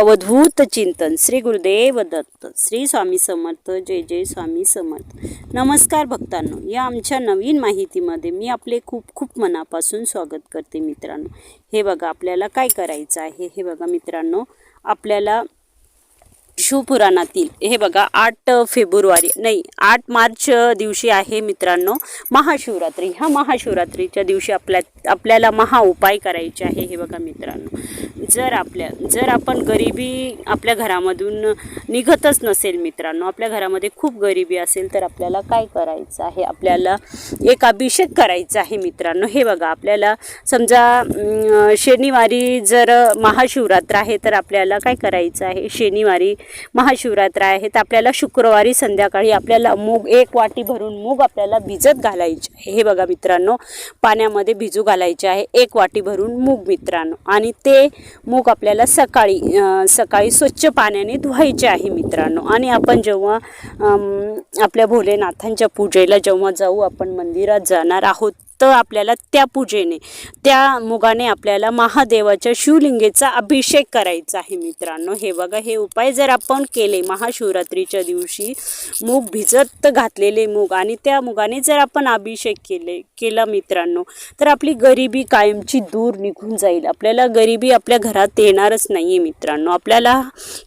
अवधूत चिंतन. श्री गुरुदेव दत्त श्री स्वामी समर्थ जय जय स्वामी समर्थ. नमस्कार भक्तांनो या आमच्या नवीन माहितीमध्ये मी आपले खूप खूप मनापासून स्वागत करते मित्रांनो. हे बघा आपल्याला काय करायचं आहे? हे बघा मित्रांनो आपल्याला शिवपुराणातील हे बघा आठ फेब्रुवारी नाही आठ मार्च दिवशी आहे मित्रांनो महाशिवरात्री. ह्या महाशिवरात्रीच्या दिवशी आपल्या आपल्याला महा उपाय करायचे आहे हे बघा मित्रांनो. जर आपल्या जर आपण गरिबी आपल्या घरामधून निघतच नसेल मित्रांनो आपल्या घरामध्ये खूप गरिबी असेल तर आपल्याला काय करायचं आहे? आपल्याला एक अभिषेक करायचा आहे मित्रांनो. हे बघा आपल्याला समजा शनिवारी जर महाशिवरात्र आहे तर आपल्याला काय करायचं आहे? शनिवारी महाशिवरात्र आहे तर आपल्याला शुक्रवारी संध्याकाळी आपल्याला मूग एक वाटी भरून मूग आपल्याला भिजत घालायचे आहे. हे बघा मित्रांनो पाण्यामध्ये भिजू घालायचे आहे एक वाटी भरून मूग मित्रांनो. आणि ते मूग आपल्याला सकाळी सकाळी स्वच्छ पाण्याने धुवायचे आहे मित्रांनो. आणि आपण जेव्हा आपल्या भोलेनाथांच्या पूजेला जेव्हा जाऊ आपण मंदिरात जाणार आहोत तर आपल्याला त्या पूजेने त्या मुगाने आपल्याला महादेवाच्या शिवलिंगेचा अभिषेक करायचा आहे मित्रांनो. हे बघा हे उपाय जर आपण केले महाशिवरात्रीच्या दिवशी मूग भिजत घातलेले मूग आणि त्या मुगाने जर आपण अभिषेक केले केला मित्रांनो तर आपली गरिबी कायमची दूर निघून जाईल. आपल्याला गरिबी आपल्या घरात येणारच नाही आहे मित्रांनो. आपल्याला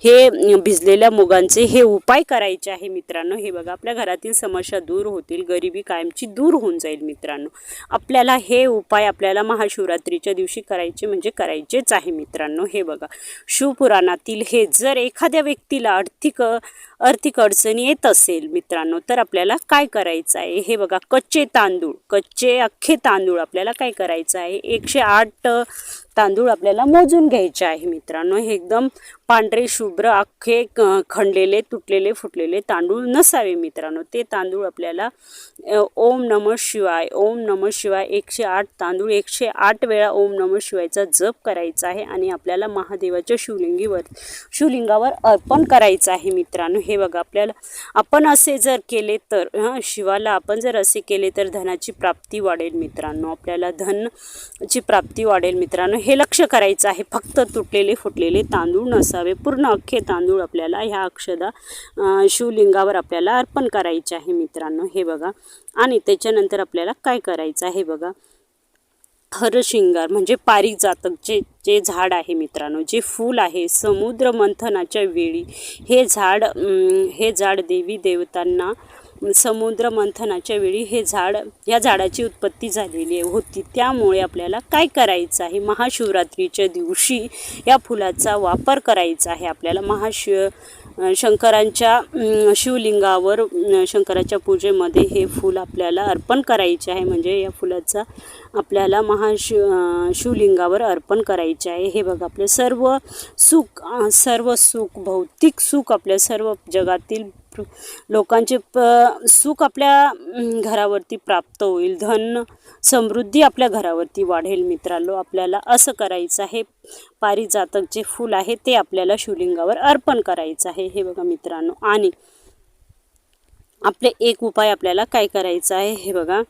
हे भिजलेल्या मुगांचे हे उपाय करायचे आहे मित्रांनो. हे बघा आपल्या घरातील समस्या दूर होतील गरिबी कायमची दूर होऊन जाईल मित्रांनो. आपल्याला हे उपाय आपल्याला महाशिवरात्रीच्या दिवशी करायचे म्हणजे करायचेच आहे मित्रांनो. हे बघा शिवपुराणातील हे जर एखाद्या व्यक्तीला आर्थिक आर्थिक अडचणी येत असेल मित्रांनो तर आपल्याला काय करायचं आहे? हे बघा कच्चे तांदूळ कच्चे अख्खे तांदूळ आपल्याला काय करायचं आहे? एकशे आठ तांदूळ आपल्याला मोजून घ्यायचे आहे मित्रांनो. हे एकदम पांढरे शुभ्र अख्खे क- खणलेले तुटलेले फुटलेले तांदूळ नसावे मित्रांनो. ते तांदूळ आपल्याला ओम नम शिवाय ओम नम शिवाय एकशे आठ तांदूळ एकशे आठ वेळा ओम नम शिवायचा जप करायचा आहे आणि आपल्याला महादेवाच्या शिवलिंगीवर शिवलिंगावर अर्पण करायचं आहे मित्रांनो. हे बघा आपल्याला आपण असे जर केले तर हां शिवाला आपण जर असे केले तर धनाची प्राप्ती वाढेल मित्रांनो. आपल्याला धनची प्राप्ती वाढेल मित्रांनो. हे लक्ष करायचं आहे. फक्त तुटलेले फुटलेले तांदूळ नसावे. पूर्ण अख्खे तांदूळ आपल्याला ह्या अक्षदा शिवलिंगावर आपल्याला अर्पण करायचे आहे मित्रांनो. हे बघा. आणि त्याच्यानंतर आपल्याला काय करायचं आहे बघा. हरशिंगार म्हणजे पारिजातक जे जे झाड आहे मित्रांनो जे फूल आहे समुद्र मंथनाच्या वेळी हे झाड हे झाड देवी देवतांना समुद्र मंथनाच्या वेळी हे झाड या झाडाची उत्पत्ती झालेली होती. त्यामुळे आपल्याला काय करायचं आहे? महाशिवरात्रीच्या दिवशी या फुलाचा वापर करायचा आहे. आपल्याला महाशिव शंकरांच्या शिवलिंगावर शंकराच्या पूजेमध्ये हे फूल आपल्याला अर्पण करायचे आहे. म्हणजे या फुलाचा आपल्याला महाशिव शिवलिंगावर अर्पण करायचे आहे. हे बघा आपले सर्व सुख सर्व सुख भौतिक सुख आपल्या सर्व जगातील लोकांचे प सुख आपल्या घरावरती प्राप्त होईल. धन समृद्धी आपल्या घरावरती वाढेल मित्रांनो. आपल्याला असं करायचं आहे. पारिजातक जे फूल आहे ते आपल्याला शिवलिंगावर अर्पण करायचं आहे. हे बघा मित्रांनो. आणि आपले एक उपाय आपल्याला काय करायचं आहे? हे बघा.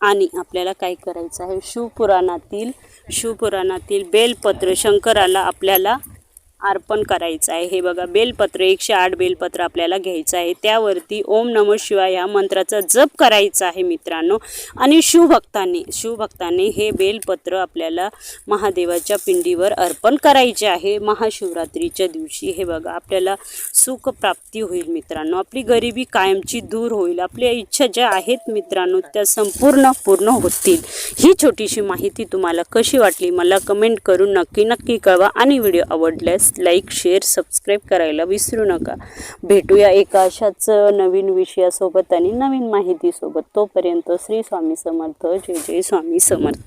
आणि आपल्याला काय करायचं आहे? शिवपुराणातील शिवपुराणातील बेलपत्र शंकराला आपल्याला अर्पण करायचं आहे. हे बघा बेलपत्र एकशे आठ बेलपत्र आपल्याला घ्यायचं आहे. त्यावरती ओम नम शिवाय ह्या मंत्राचा जप करायचा आहे मित्रांनो. आणि शिवभक्तांनी शिवभक्तांनी हे बेलपत्र आपल्याला महादेवाच्या पिंडीवर अर्पण करायचे आहे. महाशिवरात्रीच्या दिवशी हे बघा आपल्याला सुखप्राप्ती होईल मित्रांनो. आपली गरिबी कायमची दूर होईल. आपल्या इच्छा ज्या आहेत मित्रांनो त्या संपूर्ण पूर्ण होतील. ही छोटीशी माहिती तुम्हाला कशी वाटली मला कमेंट करून नक्की नक्की कळवा. आणि व्हिडिओ आवडल्यास लाईक शेअर सबस्क्राईब करायला विसरू नका. भेटूया एका अशाच नवीन विषयासोबत आणि नवीन माहितीसोबत. तोपर्यंत श्री स्वामी समर्थ. जय जय स्वामी समर्थ.